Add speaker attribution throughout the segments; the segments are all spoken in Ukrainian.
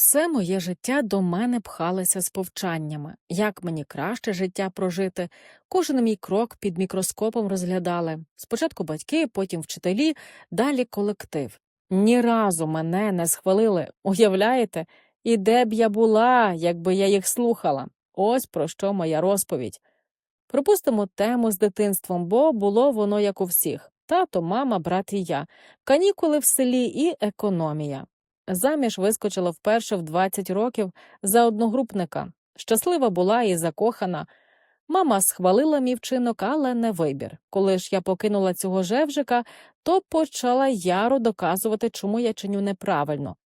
Speaker 1: Все моє життя до мене пхалося з повчаннями, як мені краще життя прожити. Кожен мій крок під мікроскопом розглядали. Спочатку батьки, потім вчителі, далі колектив. Ні разу мене не схвалили, уявляєте? І де б я була, якби я їх слухала? Ось про що моя розповідь. Пропустимо тему з дитинством, бо було воно як у всіх тато, мама, брат і я, канікули в селі і економія. Заміж вискочила вперше в 20 років за одногрупника. Щаслива була і закохана. Мама схвалила мій вчинок, але не вибір. Коли ж я покинула цього жевжика, то почала яро доказувати, чому я чиню неправильно.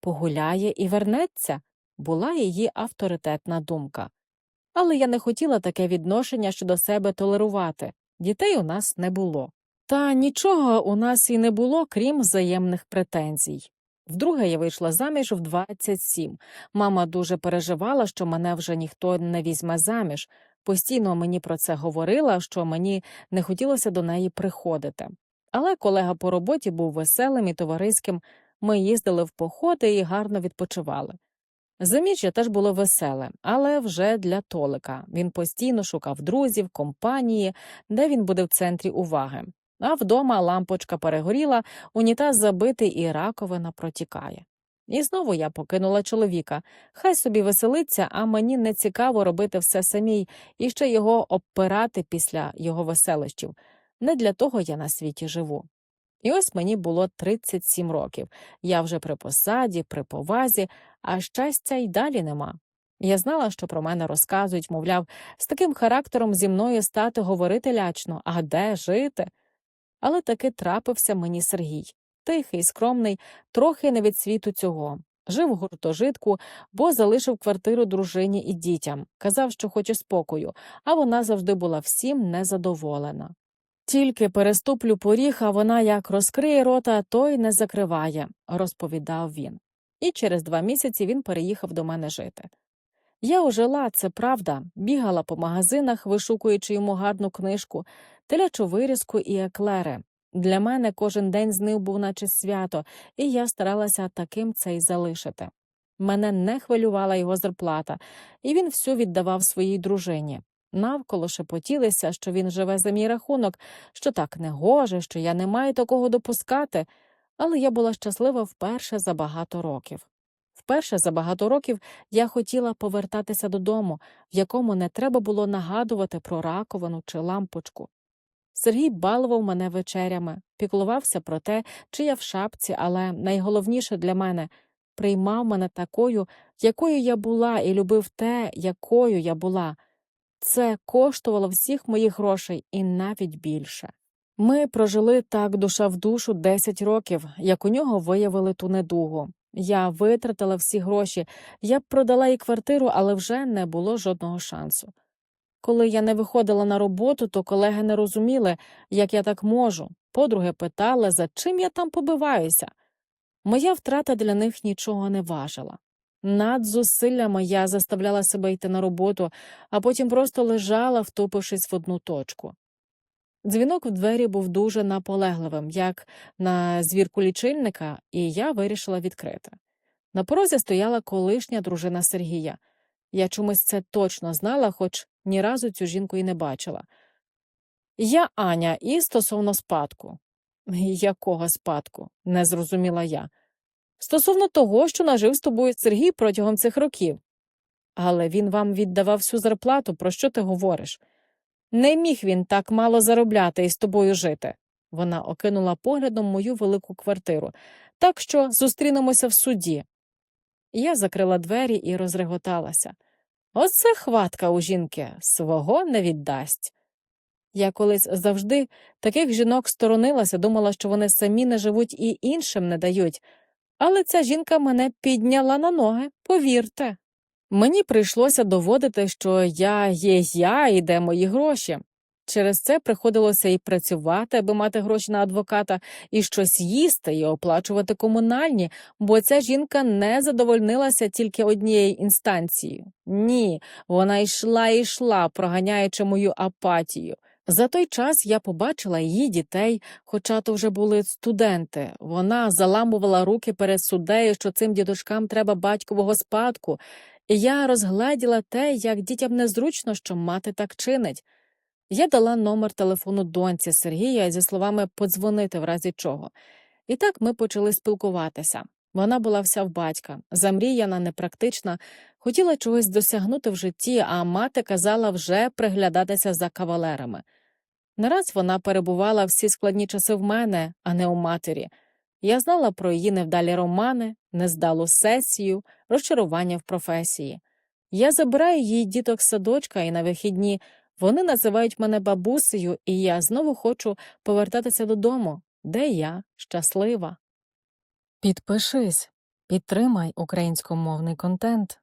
Speaker 1: Погуляє і вернеться, була її авторитетна думка. Але я не хотіла таке відношення щодо себе толерувати. Дітей у нас не було. Та нічого у нас і не було, крім взаємних претензій. Вдруге я вийшла заміж в 27. Мама дуже переживала, що мене вже ніхто не візьме заміж. Постійно мені про це говорила, що мені не хотілося до неї приходити. Але колега по роботі був веселим і товариським. Ми їздили в походи і гарно відпочивали. Заміжжя теж було веселе, але вже для Толика. Він постійно шукав друзів, компанії, де він буде в центрі уваги. А вдома лампочка перегоріла, унітаз забитий і раковина протікає. І знову я покинула чоловіка. Хай собі веселиться, а мені не цікаво робити все самій і ще його обпирати після його веселощів. Не для того я на світі живу. І ось мені було 37 років. Я вже при посаді, при повазі, а щастя й далі нема. Я знала, що про мене розказують, мовляв, з таким характером зі мною стати говорити лячно, а де жити? Але таки трапився мені Сергій. Тихий, скромний, трохи не від світу цього. Жив у гуртожитку, бо залишив квартиру дружині і дітям. Казав, що хоче спокою, а вона завжди була всім незадоволена. Тільки переступлю поріг, а вона як розкриє рота, то й не закриває, розповідав він. І через два місяці він переїхав до мене жити. Я ожила, це правда, бігала по магазинах, вишукуючи йому гарну книжку, телячу вирізку і еклери. Для мене кожен день з них був наче свято, і я старалася таким це й залишити. Мене не хвилювала його зарплата, і він всю віддавав своїй дружині. Навколо шепотілися, що він живе за мій рахунок, що так не гоже, що я не маю такого допускати, але я була щаслива вперше за багато років. Вперше за багато років я хотіла повертатися додому, в якому не треба було нагадувати про раковину чи лампочку. Сергій балував мене вечерями, піклувався про те, чи я в шапці, але найголовніше для мене приймав мене такою, якою я була, і любив те, якою я була. Це коштувало всіх моїх грошей і навіть більше. Ми прожили так душа в душу 10 років, як у нього виявили ту недугу. Я витратила всі гроші, я б продала їй квартиру, але вже не було жодного шансу. Коли я не виходила на роботу, то колеги не розуміли, як я так можу. Подруги питали, за чим я там побиваюся. Моя втрата для них нічого не важила. Над зусиллями я заставляла себе йти на роботу, а потім просто лежала, втупившись в одну точку. Дзвінок в двері був дуже наполегливим, як на звірку лічильника, і я вирішила відкрити. На порозі стояла колишня дружина Сергія. Я чомусь це точно знала, хоч ні разу цю жінку і не бачила. Я Аня, і стосовно спадку. Якого спадку? не зрозуміла я. Стосовно того, що нажив з тобою Сергій протягом цих років. Але він вам віддавав всю зарплату, про що ти говориш? Не міг він так мало заробляти і з тобою жити. Вона окинула поглядом мою велику квартиру, так що зустрінемося в суді. Я закрила двері і розреготалася. Оце хватка у жінки свого не віддасть. Я колись завжди таких жінок сторонилася, думала, що вони самі не живуть і іншим не дають, але ця жінка мене підняла на ноги, повірте. Мені прийшлося доводити, що я є я і де мої гроші. Через це приходилося і працювати, аби мати гроші на адвоката, і щось їсти, і оплачувати комунальні, бо ця жінка не задовольнилася тільки однією інстанцією. Ні, вона йшла і йшла, проганяючи мою апатію. За той час я побачила її дітей, хоча то вже були студенти. Вона заламувала руки перед суддею, що цим дідушкам треба батькового спадку, я розгледіла те, як дітям незручно, що мати так чинить. Я дала номер телефону доньці Сергія зі словами подзвонити в разі чого. І так ми почали спілкуватися. Вона була вся в батька, замріяна, непрактична, хотіла чогось досягнути в житті, а мати казала вже приглядатися за кавалерами. Не раз вона перебувала всі складні часи в мене, а не у матері. Я знала про її невдалі романи, нездалу сесію, розчарування в професії. Я забираю її діток садочка і на вихідні вони називають мене бабусею, і я знову хочу повертатися додому, де я щаслива. Підпишись, підтримай українськомовний контент.